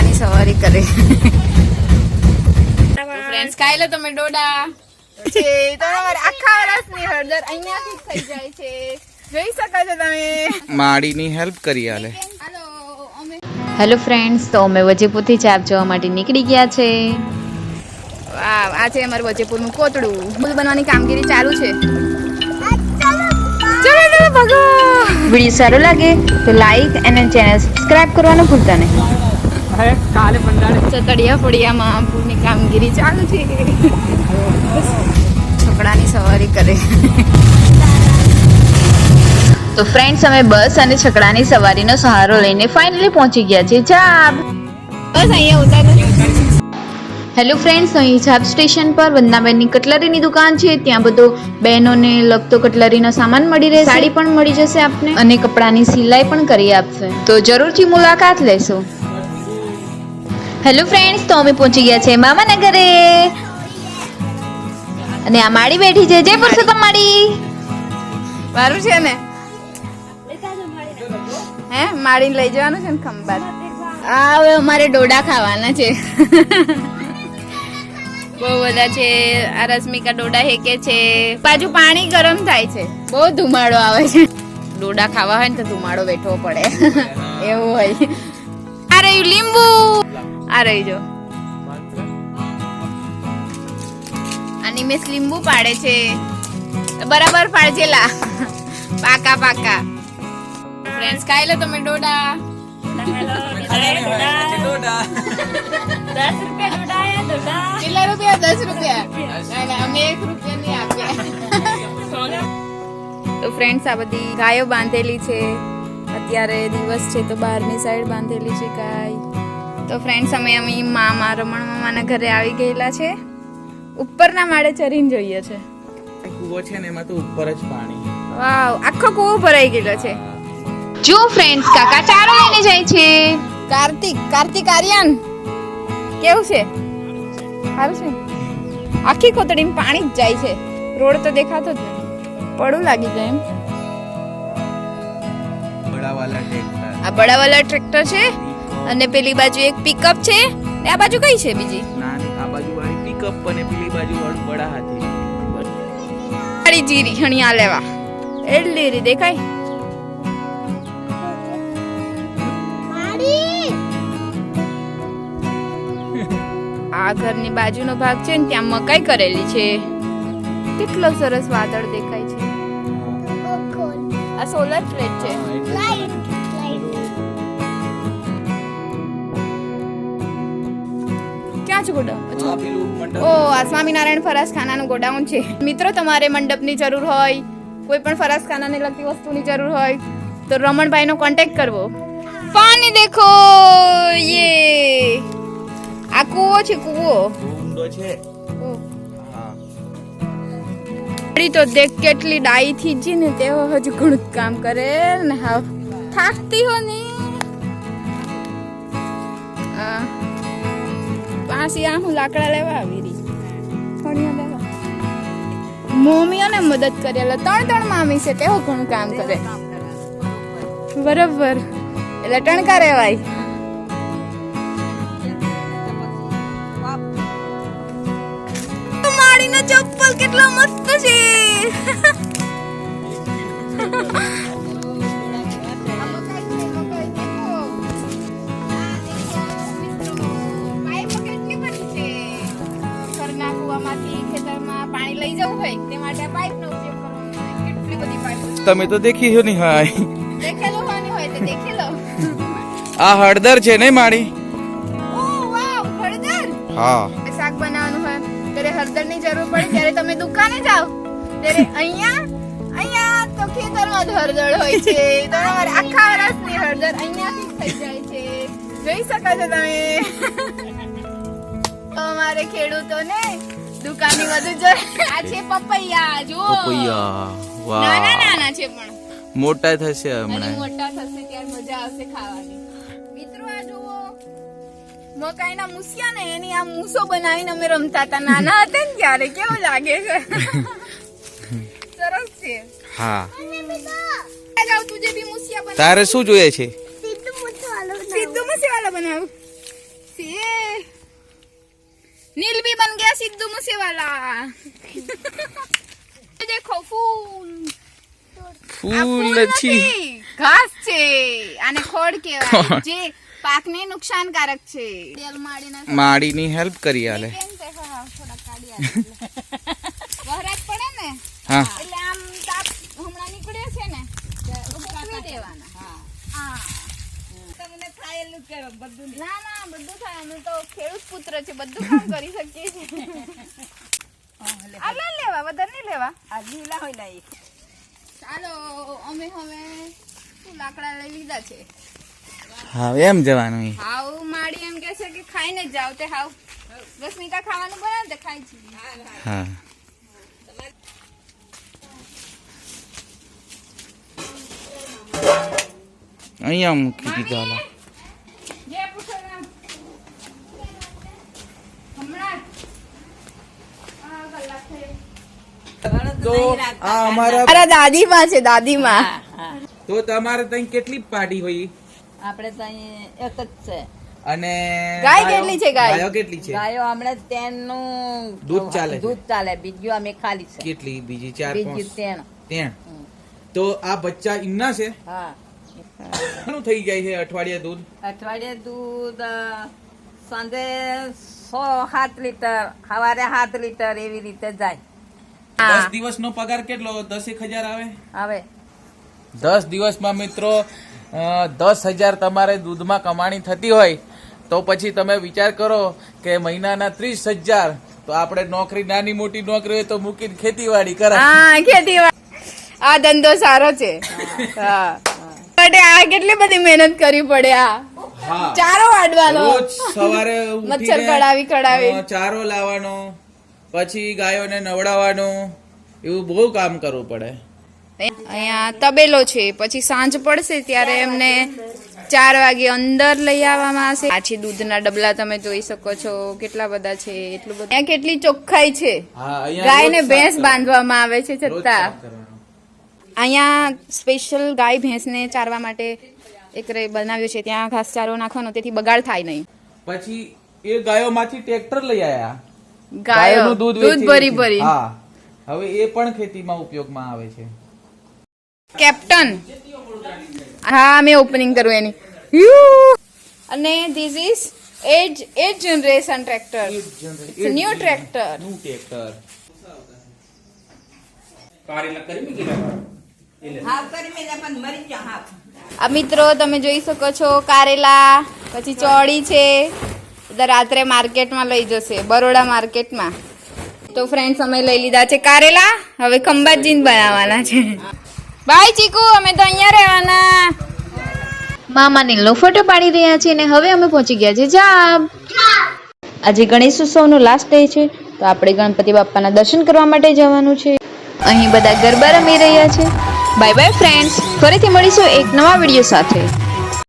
છકડાની સવારી કરે. ફ્રેન્ડ્સ ખાઈ લો તમે ડોડા. છે તો આખા વર્ષની હળદર અહીંયાથી થઈ જાય છે. જોઈ શકો છો તમે. માળીની હેલ્પ કરી આલે. હેલો ફ્રેન્ડ્સ તો અમે વજેપુરથી ચાપ જવા માટે નીકળી ગયા છે. વાવ આ છે અમારું વજેપુરનું કોતડું. બધું બનવાની કામગીરી ચાલુ છે. ચલો ચલો ભગો. વીડિયો સારો લાગે તો લાઈક અને ચેનલ સબસ્ક્રાઇબ કરવાનું ભૂલતા નહીં. ચતડિયા ફળિયામાં પૂરની કામગીરી ચાલુ છે. છકડાની સવારી કરે. તો ફ્રેન્ડ્સ અમે બસ અને છકડાની સવારીનો સહારો લઈને ફાઇનલી પહોંચી ગયા છે જાબ. બસ અહીંયા હેલો ફ્રેન્ડ્સ અહીં ચાપ સ્ટેશન પર વંદનાબેનની કટલરીની દુકાન છે. ત્યાં બધો બહેનોને લગતો કટલરીનો સામાન મળી રહેશે. સાડી પણ મળી જશે આપને. અને કપડાની સિલાઈ પણ કરી આપશે. તો જરૂરથી મુલાકાત લેશો. હેલો ફ્રેન્ડ્સ તો અમે પહોંચી ગયા છે મામાના ઘરે અને આ માળી બેઠી છે. જય પુરુષોત્તમ માડી મારું છે ને? હે માળીને લઈ જવાનું છે ને ખંભાત? આ હવે અમારે ડોડા ખાવાના છે. બહુ બધા છે. આ રશ્મિકા ડોડા હેકે છે. બાજુ પાણી ગરમ થાય છે. બહુ ધુમાડો આવે છે. ડોડા ખાવા હોય ને તો ધુમાડો બેઠવો પડે. એવું હોય. અરે લીંબુ. આ રહી જો. આ નિમેશ લીંબુ પાડે છે. બરાબર પાડજેલા. પાકા પાકા. ફ્રેન્ડ્સ ખાઈ લો તમે ડોડા. કેટલા રૂપિયા દસ રૂપિયા. અમે એક રૂપિયા નહીં આપ્યા તો ફ્રેન્ડ્સ આ બધી ગાયો બાંધેલી છે. અત્યારે દિવસ છે તો બહારની સાઈડ બાંધેલી છે ગાય. તો ફ્રેન્ડ્સ અમે અમે મામા રમણ મામાના ઘરે આવી ગયેલા છે. ઉપરના માળે ચરીને જોઈએ છે. કૂવો છે ને એમાં તો ઉપર જ પાણી. વાવ આખો કૂવો ભરાઈ ગયેલો છે. જો ફ્રેન્ડ્સ કાકા ચારો લઈને જાય છે. કાર્તિક કાર્તિક આર્યન કેવું છે? સારું છે? આખી કોતડીમાં પાણી જ જાય છે. રોડ તો દેખાતો જ નથી પડું લાગી જાય એમ. બડાવાલા ટ્રેક્ટર. આ બડાવાલા ટ્રેક્ટર છે. અને પેલી બાજુ એક પિકઅપ છે. ને આ બાજુ કઈ છે બીજી? ના આ બાજુ વાળી પિકઅપ અને પેલી બાજુ વાળું બડા હાથી મારી જીરી હણિયા લેવા. એટલી રી દેખાય? આ ઘરની બાજુનો ભાગ છે ને ત્યાં મકાઈ કરેલી છે. કેટલો સરસ વાદળ દેખાય છે. આ સોલર પ્લેટ છે. ક્યાં આ પેલું મંડપ. ઓ આ સ્વામિનારાયણ ફરાસખાનાનું ગોડાઉન છે. મિત્રો તમારે મંડપની જરૂર હોય કોઈ પણ ફરાસખાનાને લગતી વસ્તુની જરૂર હોય તો રમણભાઈનો કોન્ટેક્ટ કરવો. પાણી દેખો! યે! આ કૂવો છે કૂવો. ઊંડો છે. તો દેખ કેટલી ડાઈ થી જી ને તેઓ હજુ ઘણું જ કામ કરે ને હા થાકતી હો ને. આ પાછી આ હું લાકડા લેવા આવી રહી. મમ્મીઓને મદદ કરેલા એટલે ત્રણ ત્રણ મામી છે કેવું ઘણું કામ કરે? બરોબર. એટલે ટણકા રેવાય. ચપ્પલ કેટલા મસ્ત છે. તમે તો દેખી છો દેખેલું હોય તો દેખી લો આ હળદર છે ને માળી ઓ વાવ હળદર? હા. શાક બનાવવાનું હોય. ત્યારે હળદરની જરૂર પડે ત્યારે તમે દુકાને જાઓ. ત્યારે અહીંયા અહીંયા તો ખેતરમાં જ હળદર હોય છે. તો તમારે આખા વર્ષની હળદર અહીંયાથી જ થઈ જાય છે. જોઈ શકો છો તમે. તો અમારે ખેડૂતોને દુકાનની વધુ જરૂર. આ છે પપૈયા જો પપૈયા. નાના મોટા થશે હમણાં. મોટા થશે ત્યારે મજા આવશે ખાવાની. મિત્રો આ જુઓ. મકાઈના મૂસિયા ને એની આ મૂસો બનાવીને અમે રમતા હતા. નાના હતા ને ત્યારે. કેવું લાગે છે? સરસ છે. હા. જાવ બી મૂસિયા બના તારે શું જોઈએ છે? સીધું મૂસવાલો બનાવ. સે નીલ બી બન ગયા સિદ્ધુ મૂસેવાલા આ ફૂલ છે નથી, ઘાસ છે. આને ખોડ કહેવાય. જે પાકને નુકસાનકારક છે. તેલ માડીને માડીની હેલ્પ કરી આલે. વહરાત પડે ને? હા. એટલે આમ તાપ હમણાં નીકળે છે ને ઉકળવી દેવાના. હા. તમને થાયેલું કરો બધું ના ના બધું થાય. અમે તો ખેડૂત પુત્ર છે બધું કામ કરી શકીએ છીએ આ લે લેવા વધારે લીલા હોય નહીં ચાલો અમે હવે શું લાકડા લઈ લીધા છે? હા એમ જવાનું. હાવ માડી એમ કહે છે કે ખાઈને જ જાવ તે હાવ. રશ્મિકા ખાવાનું બનાવે તે ખાઈ છે. હા. અહીંયા મૂકી દીધા હાલો. જે પૂછો ને આમ. હમણાં જ. આ કલાક થઈ. તો આ અમારા અરે દાદી માં છે દાદીમાં. તો તમારે ત્યાં કેટલી પાર્ટી હોય? આપણે ત્યાં એક જ છે. અને ગાય કેટલી છે ગાય? ગાયો કેટલી છે? ગાયો હમણાં તેનું દૂધ ચાલે? દૂધ ચાલે બીજું અમે ખાલી છે. કેટલી? બીજી ચાર બીજી તેણ તેણ તો આ બચ્ચા ઇન્ના છે? હા. ઘણું થઈ જાય છે અઠવાડિયે દૂધ? અઠવાડિયે દૂધ સાંજે સો સાત લીટર સવારે સાત લીટર એવી રીતે જાય. દસ દિવસનો પગાર કેટલો? દસેક હજાર આવે? આવે. દસ દિવસમાં મિત્રો દસ હજાર તમારે દૂધમાં કમાણી થતી હોય તો પછી તમે વિચાર કરો કે મહિનાના ત્રીસ હજાર તો આપણે નોકરી નાની મોટી નોકરી હોય તો મૂકીને ખેતીવાડી કરાય. આ ધંધો સારો છે. હા માટે આ કેટલી બધી મહેનત કરવી પડે આ? ચારો વાડવાનો સવારે મચ્છર કડાવી કડાવી. ચારો લાવવાનો. પછી ગાયોને નવડાવવાનું એવું બહુ કામ કરવું પડે. અહીંયા તબેલો છે. પછી સાંજ પડશે ત્યારે એમને ચાર વાગે અંદર લઈ આવવામાં આવશે. પાછી દૂધના ડબલા તમે જોઈ શકો છો. કેટલા બધા છે એટલું બધું. અહીંયા કેટલી ચોખ્ખાઈ છે. ગાયને ગાય ને ભેંસ બાંધવામાં આવે છે છતાં. અહીંયા સ્પેશિયલ ગાય ભેંસને ચારવા માટે એક રે બનાવ્યો છે. ત્યાં ઘાસચારો નાખવાનો તેથી બગાડ થાય નહીં. પછી એ ગાયોમાંથી ટ્રેક્ટર લઈ આયા. ગાયો ગાયોનું દૂધ દૂધ ભરી ભરી. હા. હવે એ પણ ખેતીમાં ઉપયોગમાં આવે છે. કેપ્ટન. હા મેં ઓપનિંગ કરું એની. અને this is age age generation tractor new tractor new tractor half કરી મેલે પણ મરી ગયા હાફ આ મિત્રો તમે જોઈ શકો છો કારેલા પછી ચોળી છે. રાત્રે માર્કેટમાં લઈ જશે, બરોડા માર્કેટમાં. તો ફ્રેન્ડ્સ અમે લઈ લીધા છે કારેલા, હવે ખંભાતજીને બનાવવાના છે. બાય ચીકુ, અમે તો અહીંયા રહેવાના. મામા નીલનો ફોટો પાડી રહ્યા છે અને હવે અમે પહોંચી ગયા છે જાબ આજે ગણેશ ઉત્સવનો લાસ્ટ ડે છે, તો આપણે ગણપતિ બાપ્પાના દર્શન કરવા માટે જવાનું છે. અહીં બધા ગરબા રમી રહ્યા છે. બાય બાય ફ્રેન્ડ્સ ફરીથી મળીશું એક નવા વીડિયો સાથે.